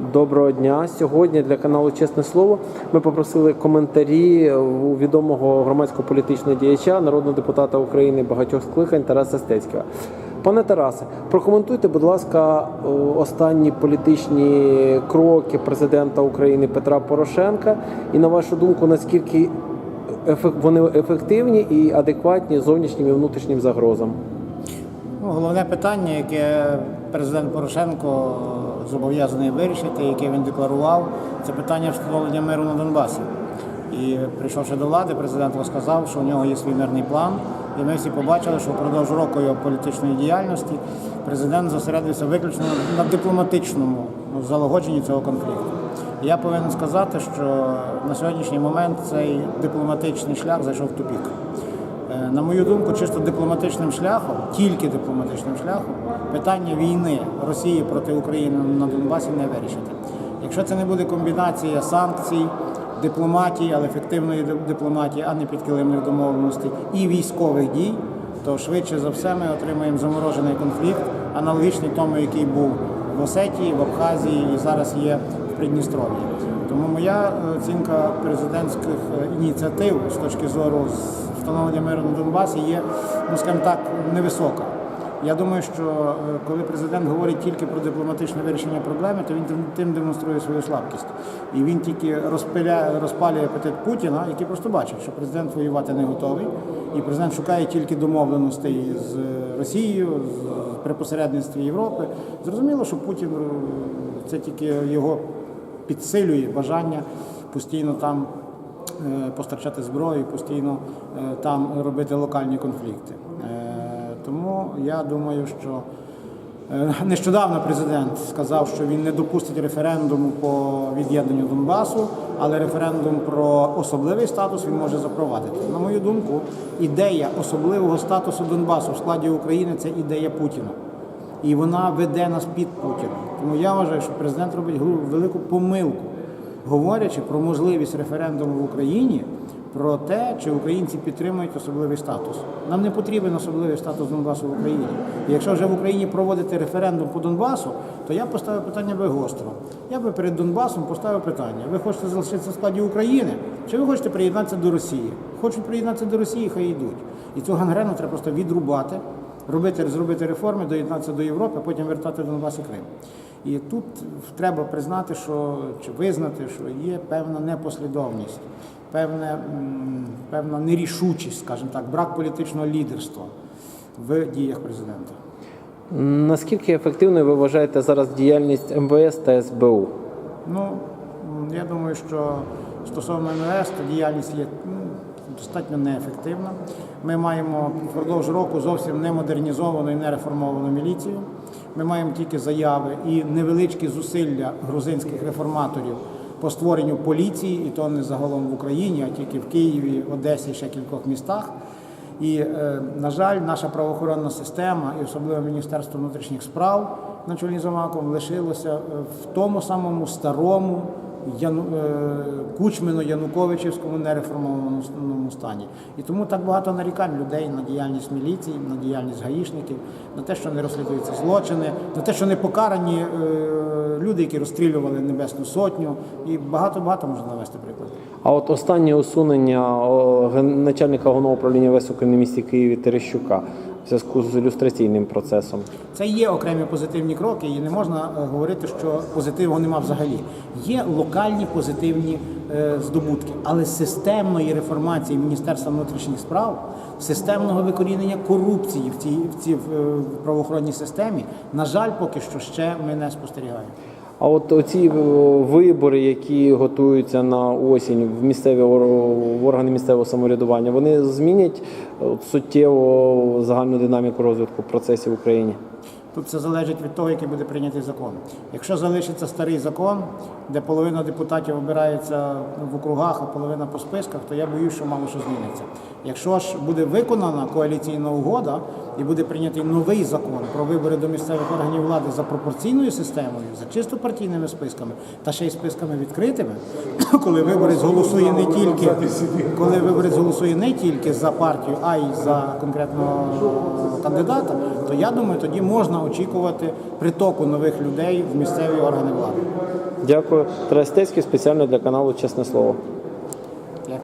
Доброго дня. Сьогодні для каналу Чесне Слово ми попросили коментарі у відомого громадського політичного діяча, народного депутата України багатьох скликань Тараса Стецького. Пане Тарасе, прокоментуйте, будь ласка, останні політичні кроки президента України Петра Порошенка, і на вашу думку, наскільки вони ефективні і адекватні зовнішнім і внутрішнім загрозам? Ну, головне питання, яке президент Порошенко зобов'язаний вирішити, яке він декларував, це питання встановлення миру на Донбасі. І прийшовши до влади, президент розказав, що у нього є свій мирний план. І ми всі побачили, що впродовж року його політичної діяльності президент зосередився виключно на дипломатичному залагодженні цього конфлікту. Я повинен сказати, що на сьогоднішній момент цей дипломатичний шлях зайшов в тупік. Е, На мою думку, чисто дипломатичним шляхом, тільки дипломатичним шляхом, питання війни Росії проти України на Донбасі не вирішити. Якщо це не буде комбінація санкцій, дипломатії, але ефективної дипломатії, а не підкилимних домовленостей і військових дій, то швидше за все ми отримаємо заморожений конфлікт, аналогічний тому, який був в Осетії, в Абхазії і зараз є в Придністров'ї. Тому моя е, оцінка президентських е, ініціатив з точки зору встановлення миру на Донбасі є, ну скажімо так, невисока. Я думаю, що е, коли президент говорить тільки про дипломатичне вирішення проблеми, то він тим- демонструє свою слабкість. І він тільки розпиляє, розпалює апетит Путіна, який просто бачить, що президент воювати не готовий, і президент шукає тільки домовленостей з Росією, з при посередництві Європи. Зрозуміло, що Путін е, це тільки його підсилює бажання постійно там е, постачати зброю, постійно е, там робити локальні конфлікти. Е, Тому я думаю, що е, нещодавно президент сказав, що він не допустить референдуму по від'єднанню Донбасу, але референдум про особливий статус він може запровадити. На мою думку, ідея особливого статусу Донбасу в складі України це ідея Путіна і вона веде нас під Путіна. Тому я вважаю, що президент робить велику помилку, говорячи про можливість референдуму в Україні, про те, чи українці підтримують особливий статус. Нам не потрібен особливий статус Донбасу в Україні. І якщо вже в Україні проводити референдум по Донбасу, то я поставив питання би гостро. Я би перед Донбасом поставив питання: ви хочете залишитися в складі України, чи ви хочете приєднатися до Росії? Хочуть приєднатися до Росії, хай йдуть. І цю гангрену треба просто відрубати робити, зробити реформи, доєднатися до Європи, а потім вертати Донбас і Крим. І тут треба признати, що чи визнати, що є певна непослідовність, певне, певна нерішучість, скажімо так, брак політичного лідерства в діях президента. Наскільки ефективною ви вважаєте зараз діяльність МВС та СБУ? Ну, я думаю, що стосовно МВС, то діяльність є ну, достатньо неефективна. Ми маємо впродовж року зовсім не модернізовану і не реформовану міліцію. Ми маємо тільки заяви і невеличкі зусилля грузинських реформаторів по створенню поліції, і то не загалом в Україні, а тільки в Києві, Одесі, ще кількох містах. І, е, на жаль, наша правоохоронна система, і особливо Міністерство внутрішніх справ на чолі з Амаком, лишилося е, в тому самому старому Яну, е, кучмино януковичівському нереформованому стані. І тому так багато нарікань людей на діяльність міліції, на діяльність гаїшників, на те, що не розслідуються злочини, на те, що не покарані е, люди, які розстрілювали Небесну Сотню, і багато багато можна навести приклад. А от останнє усунення начальника головного управління ВС України в місті Києві Терещука зв'язку з ілюстраційним процесом. Це є окремі позитивні кроки, і не можна е, говорити, що позитиву нема взагалі. Є локальні позитивні е, здобутки, але системної реформації Міністерства внутрішніх справ, системного викорінення корупції в цій в цій в, е, правоохоронній системі, на жаль, поки що ще ми не спостерігаємо. А от оці вибори, які готуються на осінь в місцеві в органи місцевого самоврядування, вони змінять суттєво загальну динаміку розвитку процесів в Україні. Тут все залежить від того, який буде прийнятий закон. Якщо залишиться старий закон, де половина депутатів обирається в округах, а половина по списках, то я боюсь, що мало що зміниться. Якщо ж буде виконана коаліційна угода і буде прийнятий новий закон про вибори до місцевих органів влади за пропорційною системою, за чисто партійними списками та ще й списками відкритими, коли виборець голосує не тільки коли виборець голосує не тільки за партію, а й за конкретного кандидата, то я думаю, тоді можна очікувати притоку нових людей в місцеві органи влади. Дякую. Тарас Стецький спеціально для каналу Чесне Слово.